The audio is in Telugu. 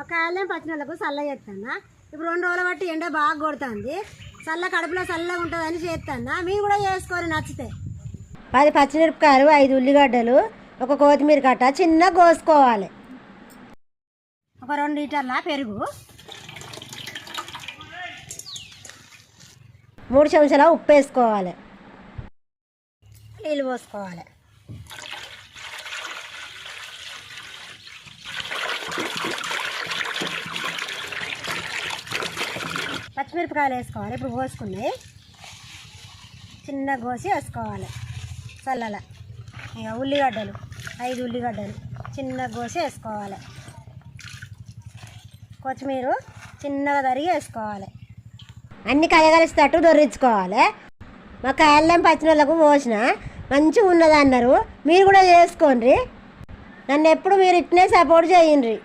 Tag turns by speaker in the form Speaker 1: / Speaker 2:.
Speaker 1: ఒక కాయలేం పచ్చినోళ్ళకు చల్ల చేస్తానా ఇప్పుడు రెండు రోజులు బట్టి ఎండ బాగా కొడుతుంది. చల్ల కడుపులో చల్లగా ఉంటుందని చేస్తానా మీరు కూడా చేసుకోరు నచ్చితే. పది పచ్చిమిరపకాయలు ఐదు ఉల్లిగడ్డలు ఒక కొత్తిమీర కట్ట చిన్న కోసుకోవాలి. ఒక రెండు లీటర్ల పెరుగు. మూడు చెంచాల ఉప్పు వేసుకోవాలి. నీళ్ళు పోసుకోవాలి. పచ్చిమిరపకాయలు వేసుకోవాలి. ఇప్పుడు పోసుకున్నాయి చిన్న కోసి వేసుకోవాలి. చల్లల. ఇక ఉల్లిగడ్డలు ఐదు ఉల్లిగడ్డలు చిన్న కోసి వేసుకోవాలి. కొత్తిమీర చిన్నగా తరిగి వేసుకోవాలి. అన్ని కలగలిసేటట్టు దొరించుకోవాలి మా కాయలం పచ్చిన వాళ్ళకు పోసిన మంచిగా ఉన్నది అన్నారు. మీరు కూడా చేసుకోండి. నన్ను ఎప్పుడు మీరు ఇట్నే సపోర్ట్ చేయండి.